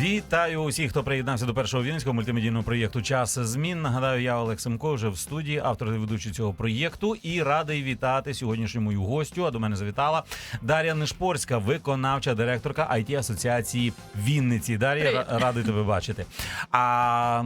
Вітаю усіх, хто приєднався до першого вінницького мультимедійного проєкту Час змін. Нагадаю, я Олег Семко вже в студії, автор і ведучий цього проєкту, і радий вітати сьогоднішню мою гостю. А до мене завітала Дар'я Нишпорська, виконавча директорка it асоціації Вінниці. Дар'я, радий тебе бачити. А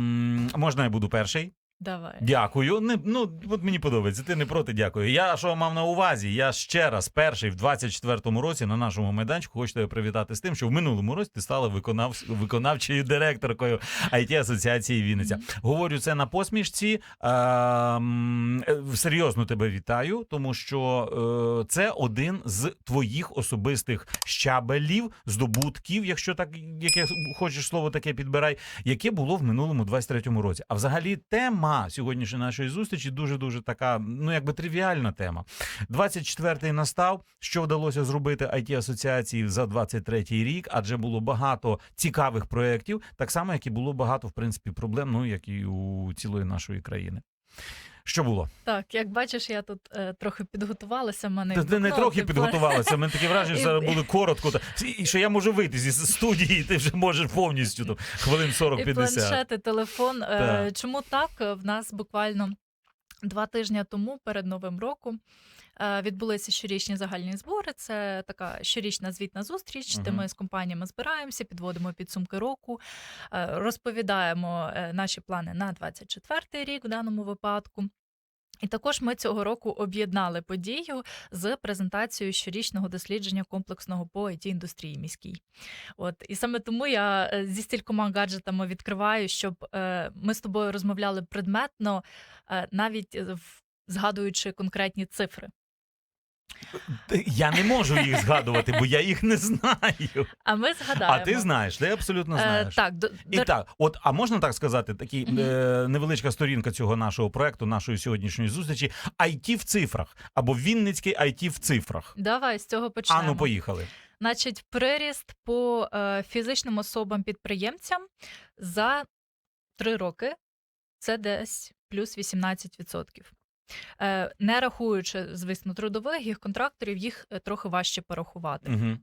можна я буду перший? Давай. Дякую. Не, ну, от мені подобається. Ти не проти, дякую. Я що мав на увазі? Я ще раз перший в 24-му році на нашому майданчику хочу тебе привітати з тим, що в минулому році ти стала виконав, виконавчою директоркою it асоціації Вінниця. Говорю це на посмішці. Е, серйозно тебе вітаю, тому що е, це один з твоїх особистих щабелів, здобутків, якщо так яке хочеш слово таке підбирай, яке було в минулому 23-му році. А взагалі тема сьогоднішньої нашої зустрічі дуже дуже така, ну якби тривіальна тема. 24-й настав. Що вдалося зробити it асоціації за 23-й рік, адже було багато цікавих проєктів, так само як і було багато в принципі проблем, ну як і у цілої нашої країни. Що було? Так, як бачиш, я тут е, трохи підготувалася. Мене Ти, ти не трохи типу, підготувалася. Мене таке враження, що буде коротко. та- І що я можу вийти зі студії, ти вже можеш повністю там, хвилин І 40-50. І планшети, телефон. Е, Так. Чому так? В нас буквально два тижні тому, перед Новим роком, е, відбулися щорічні загальні збори. Це така щорічна звітна зустріч, де ми з компаніями збираємося, підводимо підсумки року, е, розповідаємо е, наші плани на 24-й рік в даному випадку. І також ми цього року об'єднали подію з презентацією щорічного дослідження комплексного по it індустрії міській. От і саме тому я е, зі стількома гаджетами відкриваю, щоб е, ми з тобою розмовляли предметно, е, навіть е, в- згадуючи конкретні цифри. Я не можу їх згадувати, бо я їх не знаю. А ми згадаємо. А ти знаєш, ти абсолютно Е, знаєш. так, до, І так, от, а можна так сказати, такий Мгм. е, невеличка сторінка цього нашого проекту, нашої сьогоднішньої зустрічі IT в цифрах або Вінницький IT в цифрах. давай з цього почнемо. Ану, поїхали. Значить, приріст по е, фізичним особам-підприємцям за три роки це десь плюс 18%. Е, не рахуючи, звісно, трудових їх контракторів, їх е, трохи важче порахувати. Угу.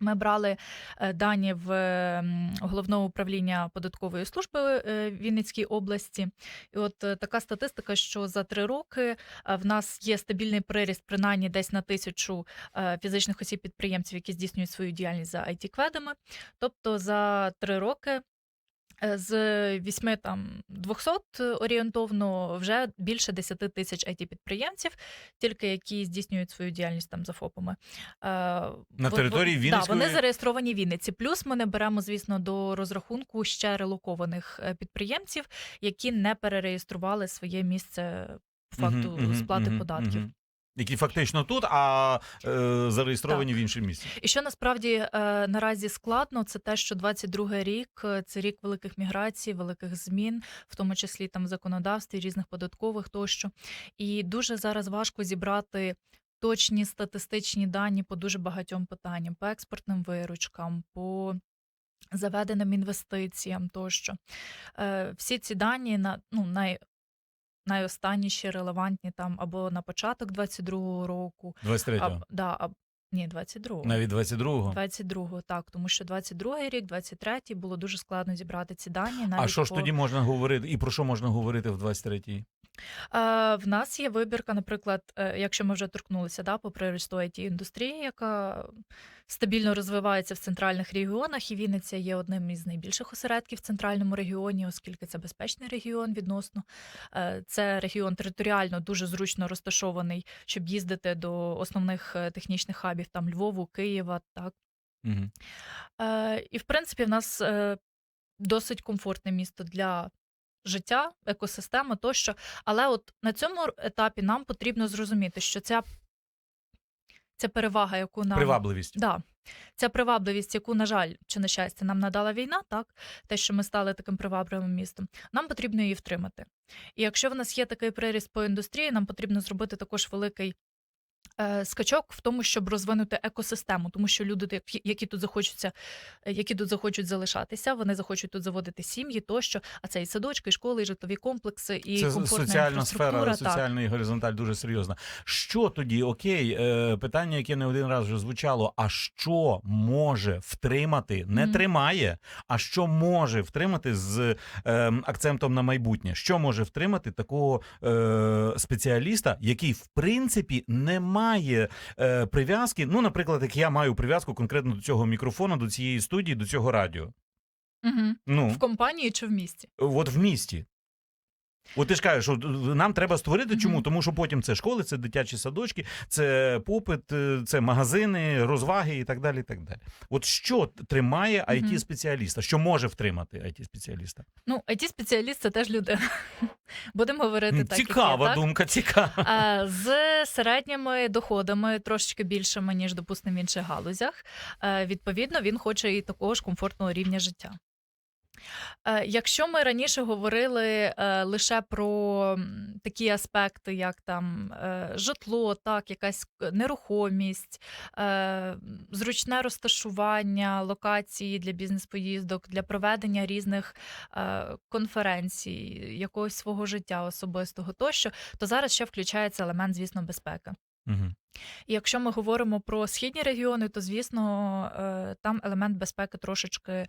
Ми брали е, дані в головного управління податкової служби Вінницькій області. І от така статистика, що за три роки в нас є стабільний приріст, принаймні десь на тисячу фізичних осіб підприємців, які здійснюють свою діяльність за it кведами Тобто за три роки. Е, З 8 там 200 орієнтовно вже більше 10 тисяч it підприємців, тільки які здійснюють свою діяльність там за ФОПами. Е, На території Вінницької- Да, вони зареєстровані в Вінниці. Плюс ми не беремо, звісно, до розрахунку ще релокованих е, підприємців, які не перереєстрували своє місце факту мгм, сплати мгм, податків. мгм. Які фактично тут, а е, зареєстровані в іншому місці. І що насправді е, наразі складно, це те, що 22 рік е, це рік великих міграцій, великих змін, в тому числі там в законодавстві, різних податкових тощо. І дуже зараз важко зібрати. Точні статистичні дані по дуже багатьом питанням, по експортним виручкам, по заведеним інвестиціям тощо. Е, всі ці дані на ну, най, найостанніші, релевантні там або на початок 22-го року, 23-го. а, да, а, ні, 22-го. Навіть 22-го. 22-го, так, тому що 22-й рік, 23-й було дуже складно зібрати ці дані. Навіть А що ж по... тоді можна говорити? І про що можна говорити в 23-й? Е, в нас є вибірка, наприклад, е, якщо ми вже торкнулися да, по приросту it індустрії, яка стабільно розвивається в центральних регіонах, і Вінниця є одним із найбільших осередків в центральному регіоні, оскільки це безпечний регіон відносно. Е, Це регіон територіально дуже зручно розташований, щоб їздити до основних е, технічних хабів там Львову, Києва, так. Угу. Е, і в принципі, в нас е, досить комфортне місто для життя, екосистема тощо. Але от на цьому етапі нам потрібно зрозуміти, що ця, ця перевага, яку нам Привабливість. Да. Ця привабливість, яку, на жаль, чи на щастя, нам надала війна, так те, що ми стали таким привабливим містом, нам потрібно її втримати. І якщо в нас є такий приріст по індустрії, нам потрібно зробити також великий Скачок в тому, щоб розвинути екосистему, тому що люди, які- тут захочуться, е, які тут захочуть залишатися, вони захочуть тут заводити сім'ї, тощо. А це і садочки, і школи, і житлові комплекси, і Це комфортна соціальна сфера. Так. соціальна і горизонталь дуже серйозна. Що тоді, окей, е, питання, яке не один раз вже звучало: а що може втримати, не Мгм. тримає, а що може втримати з е, акцентом на майбутнє? Що може втримати такого е, спеціаліста, який в принципі не має е, прив'язки? Ну, наприклад, як я маю прив'язку конкретно до цього мікрофона, до цієї студії, до цього радіо. Угу. Ну, В компанії чи в місті? От в місті. От ти ж кажеш, що нам треба створити чому? Тому що потім це школи, це дитячі садочки, це попит, е, це магазини, розваги і так далі. І так далі. От що тримає it спеціаліста? Що може втримати it спеціаліста? Ну, it спеціаліст це теж людина. Будемо говорити так. Цікава як є, так? думка, цікава. А, З середніми доходами трошечки більшими, ніж, допустимо, в інших галузях. Е, Відповідно, він хоче і такого ж комфортного рівня життя. Е, Якщо ми раніше говорили е, лише про такі аспекти, як там е, житло, так, якась нерухомість, зручне розташування, локації для бізнес-поїздок, для проведення різних конференцій, якогось свого життя особистого тощо, то зараз ще включається елемент, звісно, безпеки. Мгм. І якщо ми говоримо про східні регіони, то звісно там елемент безпеки трошечки,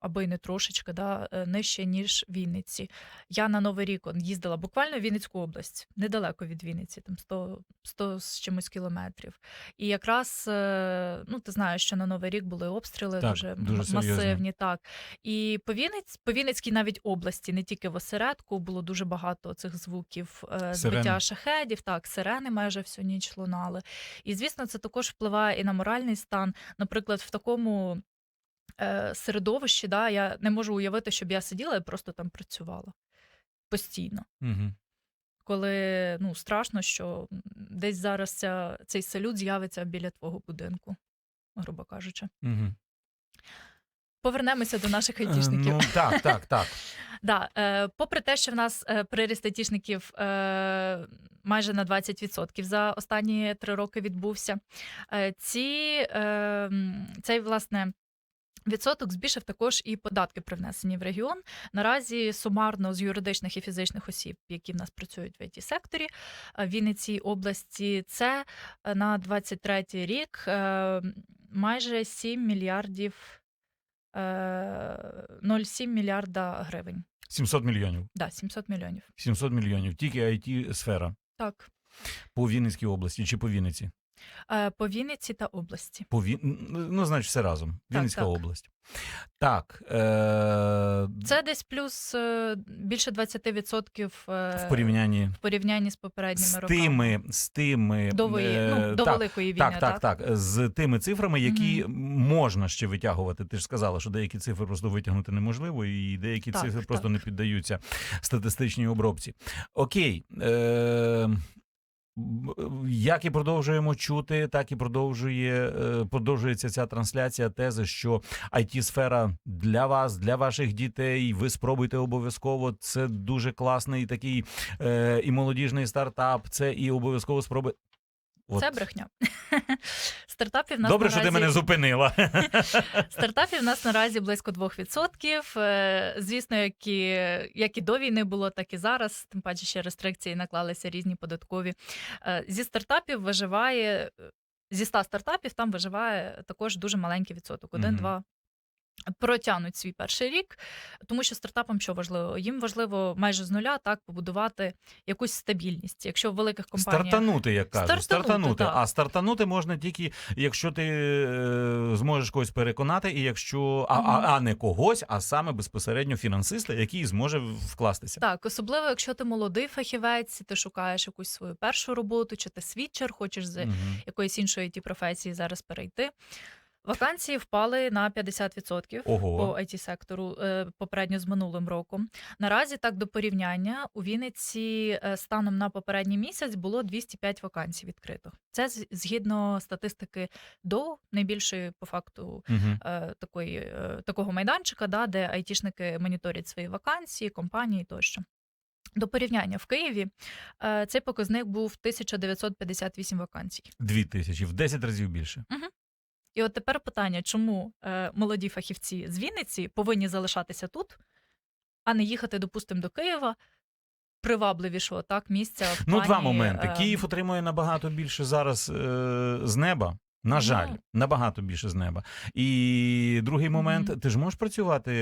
або й не трошечки, да, е, нижче, ніж Вінниці. Я на Новий рік їздила буквально в Вінницьку область, недалеко від Вінниці, там 100, 100 з чимось кілометрів. І якраз е, ну, ти знаєш, що на Новий рік були обстріли Так, дуже, дуже масивні. Так. І по, Вінниць, по Вінницькій навіть області, не тільки в осередку, було дуже багато цих звуків е, збиття шахедів, так, сирени майже всю ніч лунали. І звісно, це також впливає і на моральний стан. Наприклад, в такому середовищі, да, я не можу уявити, щоб я сиділа і просто там працювала постійно. Мгм. Коли ну, страшно, що десь зараз ця, цей салют з'явиться біля твого будинку, грубо кажучи. Мгм. Повернемося до наших Е, айтішників. Ну, так, так, так. Да, е, попри те, що в нас е, приріст айтішників е, майже на 20% за останні три роки відбувся, е, ці, е, цей власне. Відсоток збільшив також і податки при внесенні в регіон. Наразі сумарно з юридичних і фізичних осіб, які в нас працюють в it секторі в Вінницькій області, це е, на 23 рік е, майже 7 мільярдів е, 0,7 мільярда гривень. 700 мільйонів. Да, 700 мільйонів. 700 мільйонів. Тільки it сфера Так. по Вінницькій області чи по Вінниці? Е, По Вінниці та області. По Він... Ну, значить, все разом. Вінницька так. область. Так. Е... Це десь плюс е, більше 20% е, В порівнянні в порівнянні з попередніми з роками. тими, з тими До, вої... е, ну, до так, Великої війни, так, так, так, з тими цифрами, які можна ще витягувати. Ти ж сказала, що деякі цифри просто витягнути неможливо, і деякі Так, цифри просто не піддаються статистичній обробці. Окей. Е... Як і продовжуємо чути, так і продовжує е, продовжується ця трансляція тези, що it сфера для вас, для ваших дітей. Ви спробуйте обов'язково. Це дуже класний такий е, і молодіжний стартап. Це і обов'язково спроби. От. Це брехня. Стартапів нас добре, наразі... що ти мене зупинила. Стартапів нас наразі близько 2%. Е, звісно, як і, як і до війни було, так і зараз. Тим паче ще рестрикції наклалися різні податкові. Е, зі стартапів виживає. Е, зі 100 стартапів там виживає також дуже маленький відсоток, 1-2%. Протягнуть свій перший рік, тому що стартапам що важливо? Їм важливо майже з нуля так побудувати якусь стабільність. Якщо в великих компаніях Стартанути, як кажуть. Стартанути, Стартанути. так. А стартанути можна тільки, якщо ти е, зможеш когось переконати, і якщо а, а, Мгм. а не когось, а саме безпосередньо фінансиста, який зможе вкластися. Так, особливо, якщо ти молодий фахівець, ти шукаєш якусь свою першу роботу, чи ти свідчер, хочеш з Мгм. якоїсь іншої ті професії зараз перейти. Вакансії впали на 50% Ого. по it сектору е, попередньо з минулим роком. Наразі так до порівняння у Вінниці е, станом на попередній місяць було 205 вакансій відкрито. Це згідно статистики до найбільшої по факту е, такої, такого майданчика, да, де айтішники моніторять свої вакансії, компанії тощо. До порівняння в Києві цей показник був 1958 вакансій. Дві тисячі в 10 разів більше. І от тепер питання, чому е, молоді фахівці з Вінниці повинні залишатися тут, а не їхати, допустимо, до Києва, привабливішого так місця. В Ну, два моменти. е, Київ отримує набагато більше зараз е, з неба. На жаль, набагато більше з неба. І другий момент: ти ж можеш працювати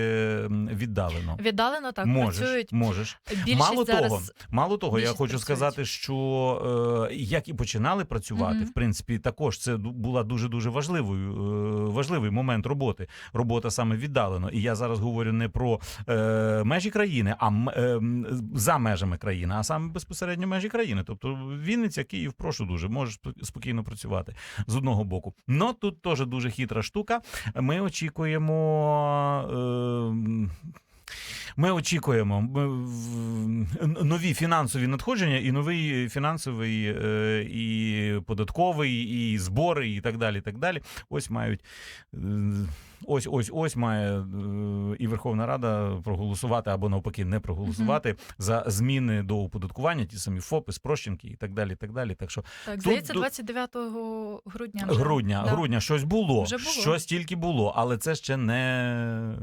віддалено. віддалено так можеш, працюють. можеш. Більшість мало зараз того, мало того, я хочу працюють. сказати, що е, як і починали працювати, Мгм. в принципі, також це була дуже дуже важливою е, важливий момент роботи. Робота саме віддалено. І я зараз говорю не про е, межі країни, а е, за межами країни, а саме безпосередньо межі країни. Тобто Вінниця, Київ, прошу дуже, можеш спо- спокійно працювати з одного боку. Но тут теж дуже хитра штука. Ми очікуємо. Е, ми очікуємо нові фінансові надходження і новий фінансовий е, і податковий, і збори, і так далі. Так далі. Ось мають е, ось ось ось має е, і Верховна Рада проголосувати або навпаки не проголосувати за зміни до оподаткування, ті самі ФОПи, спрощенки і так далі. Так далі. Так що так, тут- здається, 29 грудня. вже. грудня, Да. грудня щось було, Вже було. щось тільки було, але це ще не.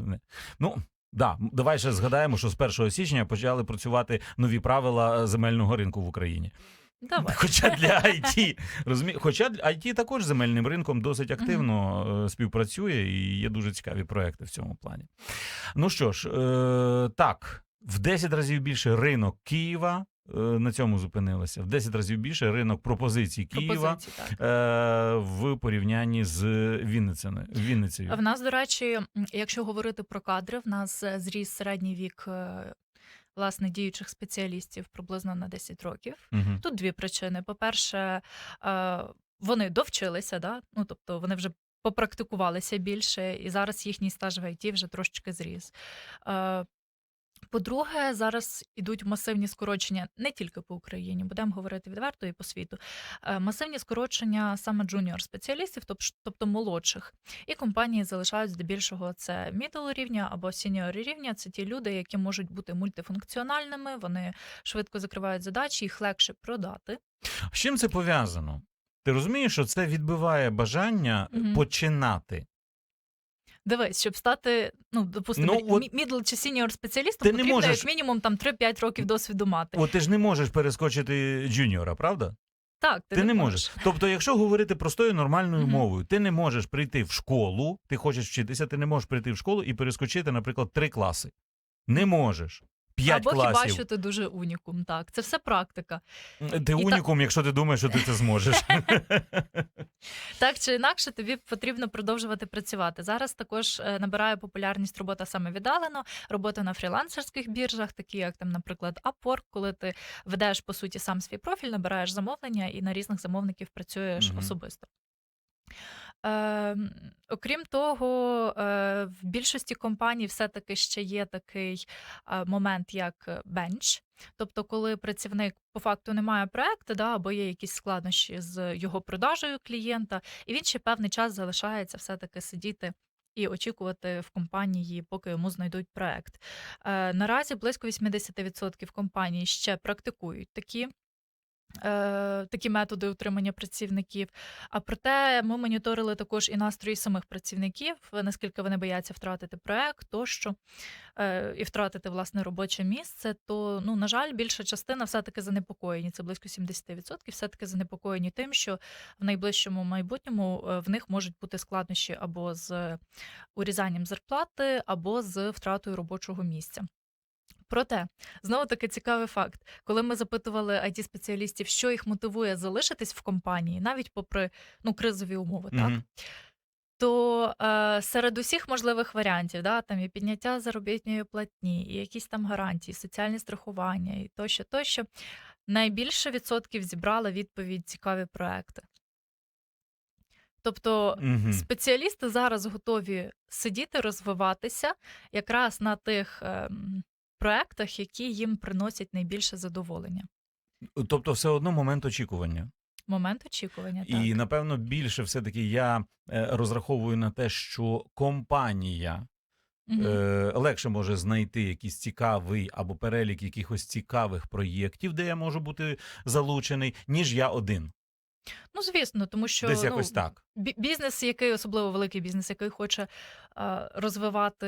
не. Ну. Да, давай ще згадаємо, що з 1 січня почали працювати нові правила земельного ринку в Україні. Давай. Хоча для IT, розумі... Хоча для IT також з земельним ринком досить активно е, співпрацює і є дуже цікаві проекти в цьому плані. Ну що ж, е, так, в 10 разів більше ринок Києва. Е, На цьому зупинилися. В 10 разів більше ринок пропозицій Києва Пропозиції, так. е, в порівнянні з Вінницею. Вінницею. В нас, до речі, якщо говорити про кадри, в нас е, зріс середній вік власне діючих спеціалістів приблизно на 10 років. Мгм. Тут дві причини. По-перше, вони довчилися, да? ну тобто вони вже попрактикувалися більше, і зараз їхній стаж в ІТ вже трошечки зріс. По-друге, зараз ідуть масивні скорочення не тільки по Україні, будемо говорити відверто і по світу. Е, Масивні скорочення саме джуніор спеціалістів, тобто молодших. І компанії залишають здебільшого це middle рівня або сіньор рівня. Це ті люди, які можуть бути мультифункціональними, вони швидко закривають задачі, їх легше продати. З чим це пов'язано? Ти розумієш, що це відбиває бажання Мгм. починати. Дивись, щоб стати, ну допустимо, Ну, от- мі- middle чи сіньор спеціалістом, потрібно можеш- як мінімум там 3-5 років досвіду мати. От ти ж не можеш перескочити джуніора, правда? так, ти, Ти не можеш. Тобто, якщо говорити простою нормальною Мгм. мовою, ти не можеш прийти в школу, ти хочеш вчитися, ти не можеш прийти в школу і перескочити, наприклад, три класи. Не можеш. П'ять Або хіба що ти дуже унікум. Так, це все практика. Ти І та- унікум, якщо ти думаєш, що ти це зможеш. Так чи інакше, тобі потрібно продовжувати працювати. Зараз також е, набирає популярність робота саме віддалено, робота на фрілансерських біржах, такі як там, наприклад, Upwork, коли ти ведеш по суті сам свій профіль, набираєш замовлення і на різних замовників працюєш Мгм. особисто. Е, окрім того, е, в більшості компаній все-таки ще є такий е, момент, як бенч. Тобто, коли працівник по факту не має проекту, да, або є якісь складнощі з його продажею клієнта, і він ще певний час залишається все-таки сидіти. І очікувати в компанії, поки йому знайдуть проект. Е, наразі близько 80% компаній ще практикують такі е, такі методи утримання працівників. А проте ми моніторили також і настрої самих працівників, наскільки вони бояться втратити проект, тощо е, і втратити власне робоче місце. То ну на жаль, більша частина все-таки занепокоєні. Це близько 70%, все-таки занепокоєні тим, що в найближчому майбутньому е, в них можуть бути складнощі або з урізанням зарплати, або з втратою робочого місця. Проте знову таки цікавий факт, коли ми запитували it спеціалістів, що їх мотивує залишитись в компанії, навіть попри ну кризові умови, так то е, серед усіх можливих варіантів, да, там і підняття заробітної платні, і якісь там гарантії, соціальні страхування, і тощо, тощо, найбільше відсотків зібрала відповідь цікаві проекти. Тобто Мгм. спеціалісти зараз готові сидіти, розвиватися якраз на тих ем, проектах, які їм приносять найбільше задоволення. Тобто, все одно момент очікування. Момент очікування. І так. напевно більше все-таки я е, розраховую на те, що компанія Мгм. е, легше може знайти якийсь цікавий або перелік якихось цікавих проєктів, де я можу бути залучений, ніж я один. Ну, звісно, тому що Десь ну, так. бізнес, який особливо великий бізнес, який хоче е, розвивати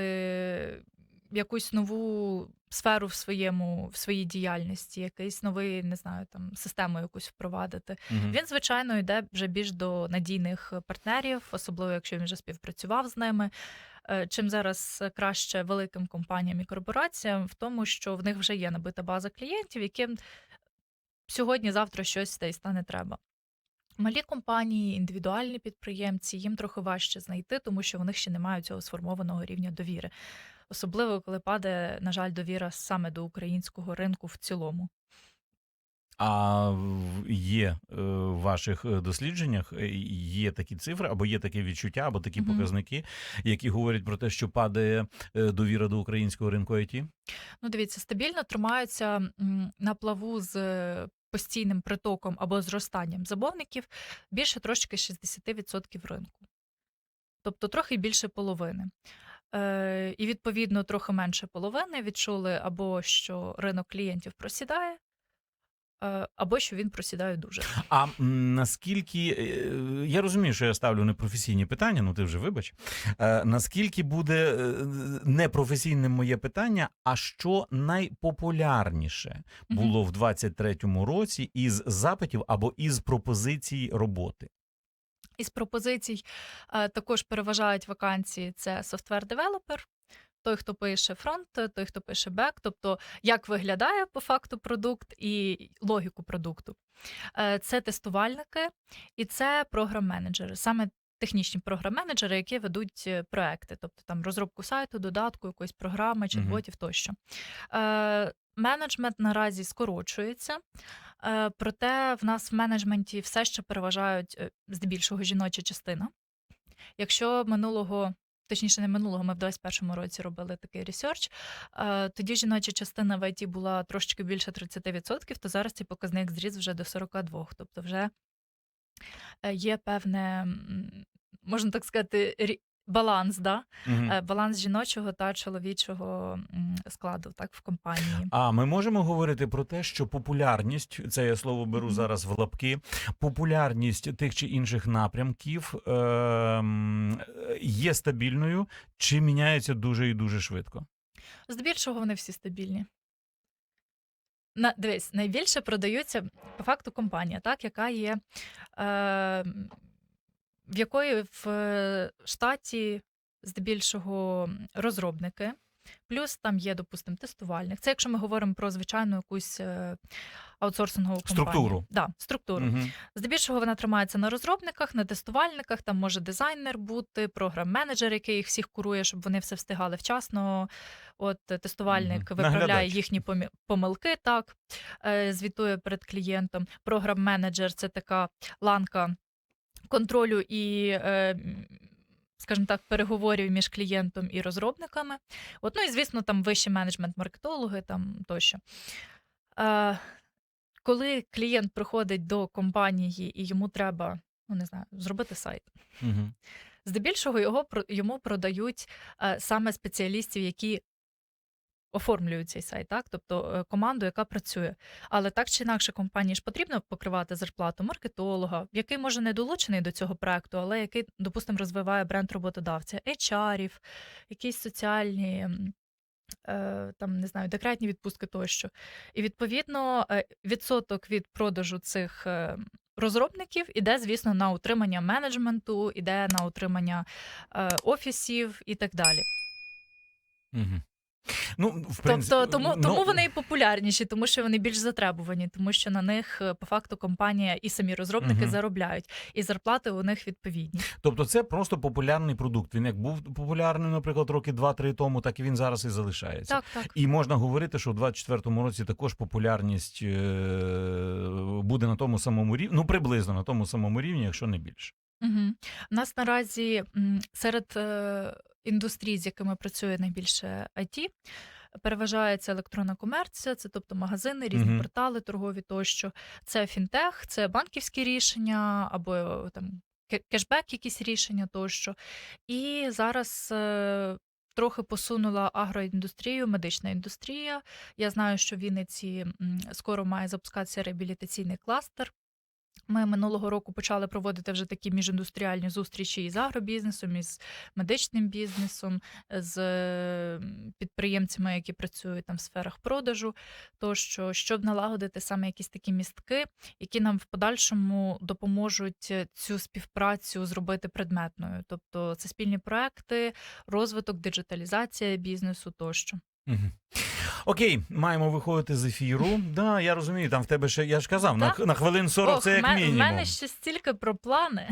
якусь нову сферу в своєму в своїй діяльності, якийсь новий, не знаю, там систему якусь впровадити. Мгм. Він, звичайно, йде вже більш до надійних партнерів, особливо якщо він вже співпрацював з ними. Е, Чим зараз краще великим компаніям і корпораціям в тому, що в них вже є набита база клієнтів, яким сьогодні-завтра щось та й стане треба. Малі компанії, індивідуальні підприємці, їм трохи важче знайти, тому що в них ще немає цього сформованого рівня довіри. Особливо, коли падає, на жаль, довіра саме до українського ринку в цілому. А є е, в ваших е, дослідженнях е, є такі цифри, або є таке відчуття, або такі Мгм. показники, які говорять про те, що падає довіра до українського ринку IT? Ну, дивіться, стабільно тримаються на плаву з постійним притоком або зростанням замовників більше трошки 60% ринку. Тобто трохи більше половини. Е, і відповідно трохи менше половини відчули або що ринок клієнтів просідає, е, або що він просідає дуже. А наскільки е, я розумію, що я ставлю непрофесійні питання, ну ти вже вибач. Наскільки буде непрофесійним моє питання, а що найпопулярніше було в 23-му році із запитів або із пропозицій роботи? Із пропозицій е, також переважають вакансії: це софтвер-девелопер, той, хто пише фронт, той, хто пише бек, тобто як виглядає по факту продукт і логіку продукту. Е, Це тестувальники і це програм-менеджери, саме технічні програм-менеджери, які ведуть е, проекти, тобто там розробку сайту, додатку, якоїсь програми, чат-ботів тощо. Менеджмент наразі скорочується. Е, Проте в нас в менеджменті все ще переважають е, здебільшого жіноча частина. Якщо минулого, точніше, не минулого, ми в 21-му році робили такий ресерч, е, тоді жіноча частина в ІТ була трошечки більше 30%, то зараз цей показник зріс вже до 42%. Тобто вже є певне, можна так сказати, баланс, да? Е, баланс жіночого та чоловічого складу так, в компанії. А ми можемо говорити про те, що популярність, це я слово беру зараз в лапки, популярність тих чи інших напрямків ем, є стабільною чи міняється дуже і дуже швидко? Здебільшого вони всі стабільні. На, дивись, найбільше продаються по факту компанія, так, яка є, е, в якої в е, штаті здебільшого розробники, плюс там є, допустимо, тестувальник. Це якщо ми говоримо про звичайну якусь е, аутсорсингову компанію. Структуру. Да, структуру. Мгм. Здебільшого вона тримається на розробниках, на тестувальниках. Там може дизайнер бути, програм-менеджер, який їх всіх курує, щоб вони все встигали вчасно. От е, тестувальник Мгм. виправляє Наглядач. їхні помилки, так звітує перед клієнтом. Програм-менеджер це така ланка контролю і. е, Скажімо так, переговорів між клієнтом і розробниками. От, ну і звісно, там вищий менеджмент, маркетологи там тощо. Е, коли клієнт приходить до компанії і йому треба, ну не знаю, зробити сайт. Мгм. Здебільшого його йому продають е, саме спеціалістів, які оформлюють цей сайт, так тобто е, команду, яка працює. Але так чи інакше, компанії ж потрібно покривати зарплату маркетолога, який може не долучений до цього проекту, але який, допустимо, розвиває бренд роботодавця, HR-ів, якісь соціальні. е, Там не знаю, декретні відпустки тощо. І відповідно е, відсоток від продажу цих розробників іде, звісно, на утримання менеджменту, іде на утримання офісів і так далі. Мгм. Ну, в принципі, Тобто, тому, ну, тому вони і популярніші, тому що вони більш затребувані, тому що на них е, по факту компанія і самі розробники Мгм. заробляють, і зарплати у них відповідні. Тобто це просто популярний продукт. Він як був популярний, наприклад, роки 2-3 тому, так і він зараз і залишається. Так, так. І можна говорити, що в 24-му році також популярність е, буде на тому самому рівні, ну приблизно на тому самому рівні, якщо не більше. Угу. У нас наразі серед е, індустрій, з якими працює найбільше IT, переважається електронна комерція, це тобто магазини, різні Мгм. портали торгові тощо. Це фінтех, це банківські рішення або е, там кешбек, якісь рішення тощо. І зараз е, трохи посунула агроіндустрію, медична індустрія. Я знаю, що в Вінниці скоро має запускатися реабілітаційний кластер. Ми минулого року почали проводити вже такі міжіндустріальні зустрічі із агробізнесом, із медичним бізнесом, з підприємцями, які працюють там в сферах продажу. Тощо, щоб налагодити саме якісь такі містки, які нам в подальшому допоможуть е, цю співпрацю зробити предметною. Тобто це спільні проекти, розвиток, диджиталізація бізнесу тощо. Мгм. Окей, маємо виходити з ефіру. Да, я розумію, там в тебе ще, я ж казав, на, на хвилин 40 Ох, це як ме- мінімум. В мене ще стільки про плани.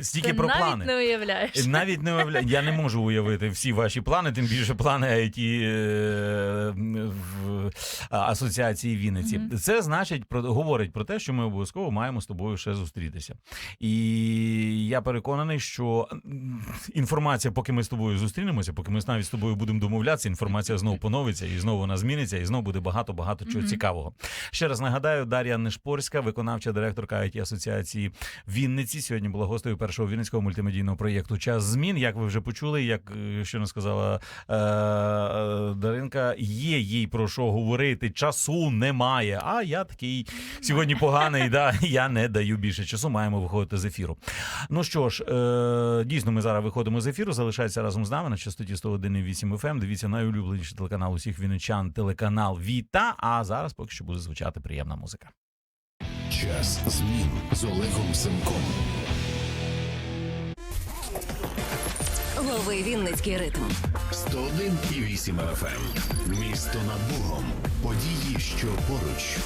Стільки Ти про навіть плани. не уявляєш. Навіть не уявляю, я не можу уявити всі ваші плани, тим більше плани IT е, в а, асоціації Вінниці. Мгм. Це значить про говорить про те, що ми обов'язково маємо з тобою ще зустрітися. І я переконаний, що м, інформація, поки ми з тобою зустрінемося, поки ми навіть з тобою будемо домовлятися, інформація знову поновиться і знову вона зміниться, і знову буде багато багато чого Мгм. цікавого. Ще раз нагадаю, Дар'я Нешпорська, виконавча директорка IT асоціації Вінниці. Сьогодні була гостею першого вінницького мультимедійного проєкту Час змін. Як ви вже почули, як е, щойно сказала е, е, Даринка, є їй про що говорити. Часу немає. А я такий сьогодні поганий. Да, я не даю більше часу. Маємо виходити з ефіру. Ну що ж, е, дійсно, ми зараз виходимо з ефіру. Залишається разом з нами на частоті 101,8 FM. Дивіться найулюбленіший телеканал усіх вінничан, телеканал Віта. А зараз поки що буде звучати приємна музика. Час змін з Олегом Семком. Лови Вінницький ритм. 101,8 FM. Місто над Богом. Події, що поруч.